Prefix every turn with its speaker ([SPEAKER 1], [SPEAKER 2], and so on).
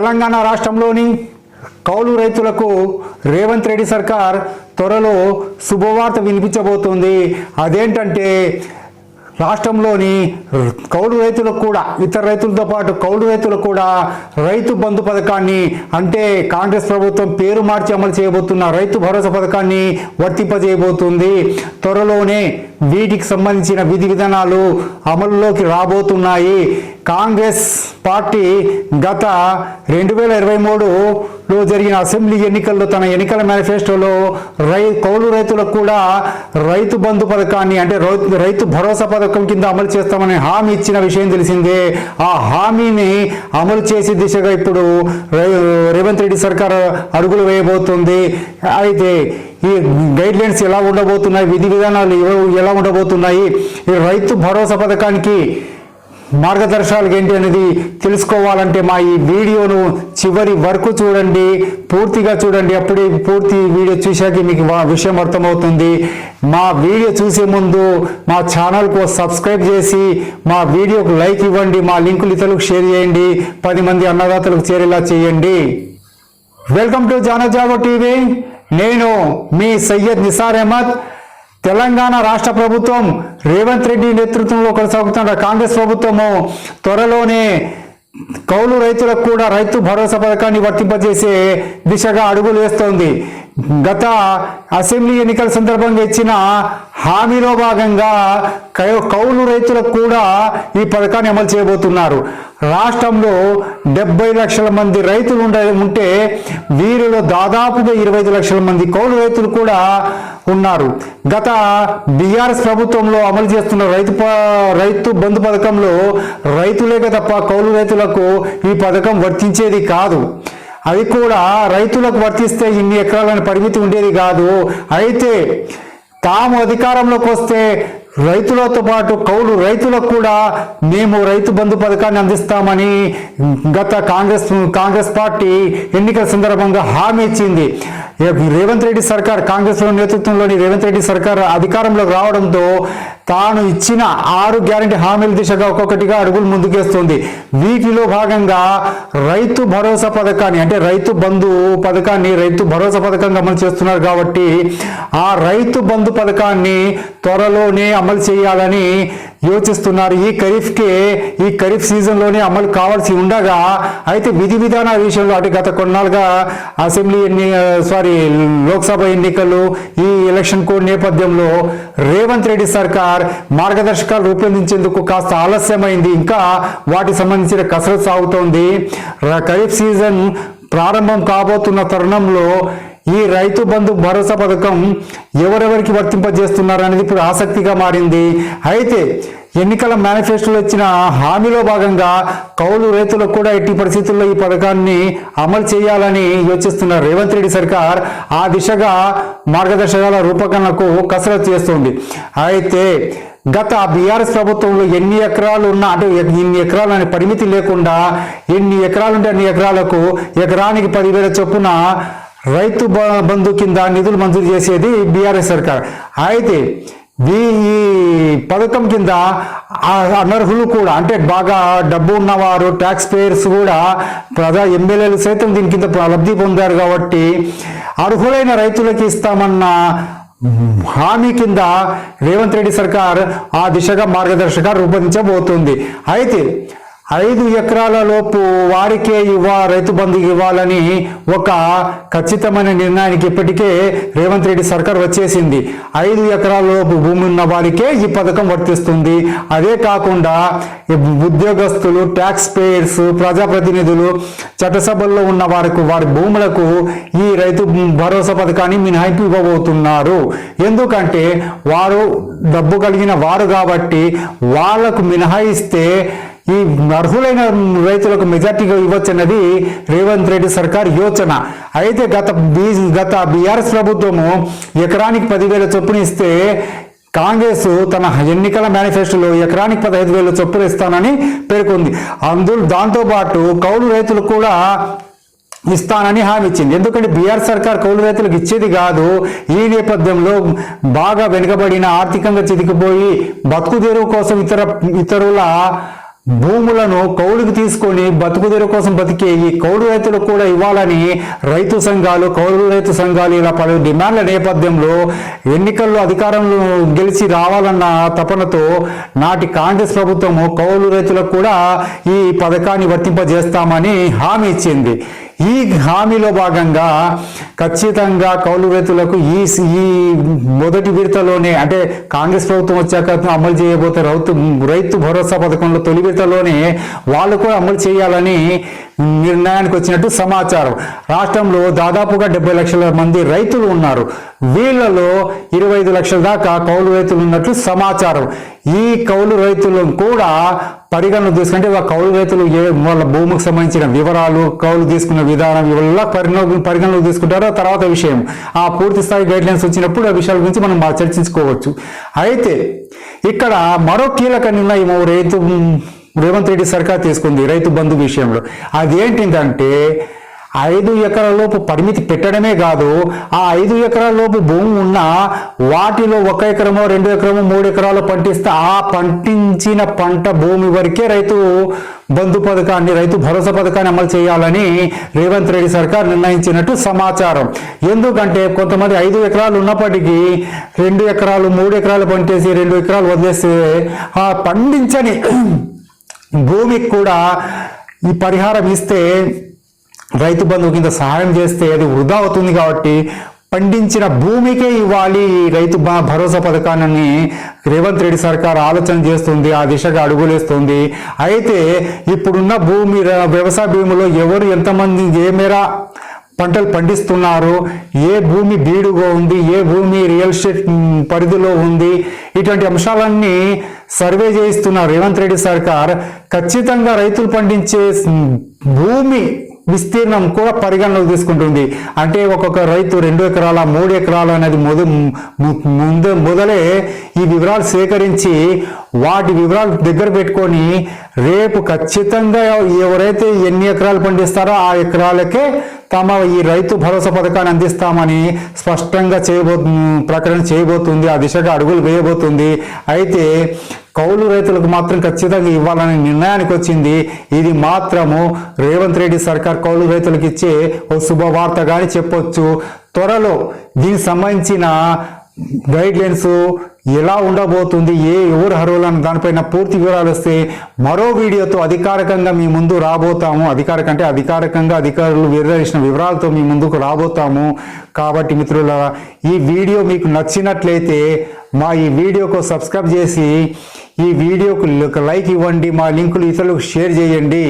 [SPEAKER 1] తెలంగాణ రాష్ట్రంలోని కౌలు రైతులకు రేవంత్ రెడ్డి సర్కార్ త్వరలో శుభవార్త వినిపించబోతుంది. అదేంటంటే రాష్ట్రంలోని కౌలు రైతులకు కూడా ఇతర రైతులతో పాటు కౌలు రైతులకు కూడా రైతు బంధు పథకాన్ని అంటే కాంగ్రెస్ ప్రభుత్వం పేరు మార్చి అమలు చేయబోతున్న రైతు భరోసా పథకాన్ని వర్తింపజేయబోతుంది. త్వరలోనే వీటికి సంబంధించిన విధి విధానాలు అమలులోకి రాబోతున్నాయి. కాంగ్రెస్ పార్టీ గత రెండు వేల ఇరవై మూడు లో జరిగిన అసెంబ్లీ ఎన్నికల్లో తన ఎన్నికల మేనిఫెస్టోలో రై కౌలు రైతులకు కూడా రైతు బంధు పథకాన్ని అంటే రైతు భరోసా పథకం కింద అమలు చేస్తామని హామీ ఇచ్చిన విషయం తెలిసిందే. ఆ హామీని అమలు చేసే దిశగా ఇప్పుడు రై- రేవంత్ రెడ్డి సర్కార్ అడుగులు వేయబోతుంది. అయితే ఈ గైడ్ లైన్స్ ఎలా ఉండబోతున్నాయి? విధి విధానాలు ఎలా ఉండబోతున్నాయి? ఈ రైతు భరోసా పథకానికి మార్గదర్శకాలు ఏంటి అనేది తెలుసుకోవాలంటే మా ఈ వీడియోను చివరి వరకు చూడండి పూర్తిగా చూడండి. అప్పుడే పూర్తి వీడియో చూశాక మీకు మా విషయం అర్థమవుతుంది. మా వీడియో చూసే ముందు మా ఛానల్కు సబ్స్క్రైబ్ చేసి మా వీడియోకు లైక్ ఇవ్వండి మా లింకులు ఇతరులకు షేర్ చేయండి పది మంది అన్నదాతలకు చేరేలా చేయండి. Welcome to Janajago TV. నేను మీ సయ్యద్ నిసార్ అహ్మద్. తెలంగాణ రాష్ట్ర ప్రభుత్వం రేవంత్ రెడ్డి నేతృత్వంలో కొనసాగుతున్న కాంగ్రెస్ ప్రభుత్వము త్వరలోనే కౌలు రైతులకు కూడా రైతు భరోసా పథకాన్ని వర్తింపజేసే దిశగా అడుగులు వేస్తోంది. గత అసెంబ్లీ ఎన్నికల సందర్భంగా ఇచ్చిన హామీలో భాగంగా కౌలు రైతులకు కూడా ఈ పథకాన్ని అమలు చేయబోతున్నారు. రాష్ట్రంలో డెబ్బై లక్షల మంది రైతులు ఉండ ఉంటే వీరిలో దాదాపుగా ఇరవై ఐదు లక్షల మంది కౌలు రైతులు కూడా ఉన్నారు. గత బీఆర్ఎస్ ప్రభుత్వంలో అమలు చేస్తున్న రైతు ప- రైతు బంధు పథకంలో రైతులే తప్ప కౌలు రైతులకు ఈ పథకం వర్తించేది కాదు. అది కూడా రైతులకు వర్తిస్తే ఇన్ని ఎకరాలని పరిమితి ఉండేది కాదు. అయితే తాము అధికారంలోకి వస్తే రైతులతో పాటు కౌలు రైతులకు కూడా మేము రైతు బంధు పథకాన్ని అందిస్తామని గత కాంగ్రెస్ కాంగ్రెస్ పార్టీ ఎన్నికల సందర్భంగా హామీ ఇచ్చింది. రేవంత్ రెడ్డి సర్కార్ కాంగ్రెస్ నేతృత్వంలోని రేవంత్ రెడ్డి సర్కార్ అధికారంలోకి రావడంతో తాను ఇచ్చిన ఆరు గ్యారంటీ హామీల దిశగా ఒక్కొక్కటిగా అడుగులు ముందుకేస్తుంది. వీటిలో భాగంగా రైతు భరోసా పథకాన్ని అంటే రైతు బంధు పథకాన్ని రైతు భరోసా పథకంగా అమలు చేస్తున్నారు కాబట్టి ఆ రైతు బంధు పథకాన్ని త్వరలోనే అమలు చేయాలని యోచిస్తున్నారు. ఈ ఖరీఫ్కి ఈ ఖరీఫ్ సీజన్లోనే అమలు కావాల్సి ఉండగా అయితే విధి విధానాల విషయంలో అటు గత కొన్నాళ్ళుగా అసెంబ్లీ ఎన్ని సారీ లోక్సభ ఎన్నికలు ఈ ఎలక్షన్ కోడ్ నేపథ్యంలో రేవంత్ రెడ్డి సర్కార్ మార్గదర్శకాలు రూపొందించేందుకు కాస్త ఆలస్యమైంది. ఇంకా వాటికి సంబంధించిన కసరత్తు సాగుతోంది. ఖరీఫ్ సీజన్ ప్రారంభం కాబోతున్న తరుణంలో ఈ రైతు బంధు భరోసా పథకం ఎవరెవరికి వర్తింపజేస్తున్నారు అనేది ఇప్పుడు ఆసక్తిగా మారింది. అయితే ఎన్నికల మేనిఫెస్టోలో ఇచ్చిన హామీలో భాగంగా కౌలు రైతులకు కూడా ఎట్టి పరిస్థితుల్లో ఈ పథకాన్ని అమలు చేయాలని యోచిస్తున్న రేవంత్ రెడ్డి సర్కార్ ఆ దిశగా మార్గదర్శకాల రూపకల్పనకు కసరత్తు చేస్తుంది. అయితే గత బీఆర్ఎస్ ప్రభుత్వంలో ఎన్ని ఎకరాలు ఉన్నా అంటే ఇన్ని ఎకరాలు అనే పరిమితి లేకుండా ఎన్ని ఎకరాలు ఉంటే అన్ని ఎకరాలకు ఎకరానికి పదివేల చొప్పున రైతు బ- బంధు కింద నిధులు మంజూరు చేసేది బీఆర్ఎస్ సర్కార్. అయితే ఈ ఈ పథకం కింద అనర్హులు కూడా అంటే బాగా డబ్బు ఉన్నవారు ట్యాక్స్ పేయర్స్ కూడా ప్రజా ఎమ్మెల్యేలు సైతం దీని కింద లబ్ధి పొందారు కాబట్టి అర్హులైన రైతులకి ఇస్తామన్న హామీ కింద రేవంత్ రెడ్డి సర్కార్ ఆ దిశగా మార్గదర్శక రూపొందించబోతుంది. అయితే ఐదు ఎకరాల లోపు వారికే ఇవ్వ రైతు బంధుకి ఇవ్వాలని ఒక ఖచ్చితమైన నిర్ణయానికి ఇప్పటికే రేవంత్ రెడ్డి సర్కార్ వచ్చేసింది. ఐదు ఎకరాల లోపు భూమి ఉన్న వారికే ఈ పథకం వర్తిస్తుంది. అదే కాకుండా ఉద్యోగస్తులు ట్యాక్స్ పేయర్స్ ప్రజాప్రతినిధులు చట్టసభల్లో ఉన్న వారికి వారి భూములకు ఈ రైతు భరోసా పథకాన్ని మినహాయింపు ఇవ్వబోతున్నారు ఎందుకంటే వారు డబ్బు కలిగిన వారు కాబట్టి వాళ్ళకు మినహాయిస్తే ఈ అర్హులైన రైతులకు మెజార్టీగా ఇవ్వచ్చన్నది రేవంత్ రెడ్డి సర్కార్ యోచన. అయితే గత బీ గత బీఆర్ఎస్ ప్రభుత్వము ఎకరానికి పదివేల చొప్పున ఇస్తే కాంగ్రెస్ తన ఎన్నికల మేనిఫెస్టోలో ఎకరానికి పదహైదు వేల చొప్పున ఇస్తానని పేర్కొంది. అందులో దాంతోపాటు కౌలు రైతులు కూడా ఇస్తానని హామీ ఇచ్చింది. ఎందుకంటే బీఆర్ సర్కార్ కౌలు రైతులకు ఇచ్చేది కాదు ఈ నేపథ్యంలో బాగా వెనుకబడిన ఆర్థికంగా చితికిపోయి బతుకు తెరువు కోసం ఇతర ఇతరుల భూములను కౌలుకు తీసుకొని బతుకుదెర కోసం బతికే ఈ కౌలు రైతులకు కూడా ఇవ్వాలని రైతు సంఘాలు కౌలు రైతు సంఘాలు ఇలా పలు డిమాండ్ల నేపథ్యంలో ఎన్నికల్లో అధికారంలో గెలిచి రావాలన్న తపనతో నాటి కాంగ్రెస్ ప్రభుత్వము కౌలు రైతులకు కూడా ఈ పథకాన్ని వర్తింపజేస్తామని హామీ ఇచ్చింది. ఈ హామీలో భాగంగా ఖచ్చితంగా కౌలు రైతులకు ఈ ఈ మొదటి విడతలోనే అంటే కాంగ్రెస్ ప్రభుత్వం వచ్చాక అమలు చేయబోతే రైతు రైతు భరోసా పథకంలో తొలి విడతలోనే వాళ్ళు కూడా అమలు చేయాలని నిర్ణయానికి వచ్చినట్టు సమాచారం. రాష్ట్రంలో దాదాపుగా డెబ్బై లక్షల మంది రైతులు ఉన్నారు. వీళ్ళలో ఇరవై ఐదు లక్షల దాకా కౌలు రైతులు ఉన్నట్లు సమాచారం. ఈ కౌలు రైతులను కూడా పరిగణన తీసుకుంటే ఆ కౌలు రైతులు ఏ వాళ్ళ భూమికి సంబంధించిన వివరాలు కౌలు తీసుకున్న విధానం ఇవల్ల పరిగణ పరిగణలోకి తీసుకుంటారో తర్వాత విషయం. ఆ పూర్తి స్థాయి గైడ్ లైన్స్ వచ్చినప్పుడు ఆ విషయాల గురించి మనం చర్చించుకోవచ్చు. అయితే ఇక్కడ మరో కీలక నిర్ణయం రైతు రేవంత్ రెడ్డి సర్కార్ తీసుకుంది రైతు బంధు విషయంలో. అదేంటిదంటే ఐదు ఎకరాల లోపు పరిమితి పెట్టడమే కాదు ఆ ఐదు ఎకరాల లోపు భూమి ఉన్న వాటిలో ఒక ఎకరమో రెండు ఎకరమో మూడు ఎకరాలు పంటిస్తే ఆ పండించిన పంట భూమి వరకే రైతు బంధు పథకాన్ని రైతు భరోసా పథకాన్ని అమలు చేయాలని రేవంత్ రెడ్డి సర్కార్ నిర్ణయించినట్టు సమాచారం. ఎందుకంటే కొంతమంది ఐదు ఎకరాలు ఉన్నప్పటికీ రెండు ఎకరాలు మూడు ఎకరాలు పంటేసి రెండు ఎకరాలు వదిలేస్తే ఆ పండించని భూమికి కూడా ఈ పరిహారం ఇస్తే రైతు బంధువు కింద సహాయం చేస్తే అది వృధా అవుతుంది కాబట్టి పండించిన భూమికే ఇవ్వాలి ఈ రైతు భరోసా పథకాన్ని రేవంత్ రెడ్డి సర్కార్ ఆలోచన చేస్తుంది ఆ దిశగా అడుగులేస్తుంది. అయితే ఇప్పుడున్న భూమి వ్యవసాయ భూమిలో ఎవరు ఎంతమంది ఏ మేర పంటలు పండిస్తున్నారు ఏ భూమి బీడుగా ఉంది ఏ భూమి రియల్ ఎస్టేట్ పరిధిలో ఉంది ఇటువంటి అంశాలన్నీ సర్వే చేయిస్తున్న రేవంత్ రెడ్డి సర్కార్ ఖచ్చితంగా రైతులు పండించే భూమి విస్తీర్ణం కూడా పరిగణలోకి తీసుకుంటుంది. అంటే ఒక్కొక్క రైతు రెండు ఎకరాల మూడు ఎకరాలు అనేది మొద ము- ముందు మొదలే ఈ వివరాలు సేకరించి వాటి వివరాలు దగ్గర పెట్టుకొని రేపు ఖచ్చితంగా ఎవరైతే ఎన్ని ఎకరాలు పండిస్తారో ఆ ఎకరాలకే తమ ఈ రైతు భరోసా పథకాన్ని అందిస్తామని స్పష్టంగా చేయబో ప్రకటన చేయబోతుంది. ఆ దిశగా అడుగులు వేయబోతుంది. అయితే కౌలు రైతులకు మాత్రం ఖచ్చితంగా ఇవ్వాలనే నిర్ణయానికి వచ్చింది. ఇది మాత్రము రేవంత్ రెడ్డి సర్కార్ కౌలు రైతులకు ఇచ్చే ఓ శుభవార్తగా అని చెప్పొచ్చు. త్వరలో దీనికి సంబంధించిన గైడ్ లైన్స్ ఎలా ఉండబోతుంది ఏ ఎవరు అర్హులను దానిపైన పూర్తి వివరాలు వస్తే మరో వీడియోతో అధికారికంగా మీ ముందు రాబోతాము. అధికారిక అంటే అధికారికంగా అధికారులు వివరించిన వివరాలతో మీ ముందుకు రాబోతాము. కాబట్టి మిత్రుల ఈ వీడియో మీకు నచ్చినట్లయితే మా ఈ వీడియోకు సబ్స్క్రైబ్ చేసి ఈ వీడియోకు లైక్ ఇవ్వండి. మా లింకులు ఇతరులకు షేర్ చేయండి.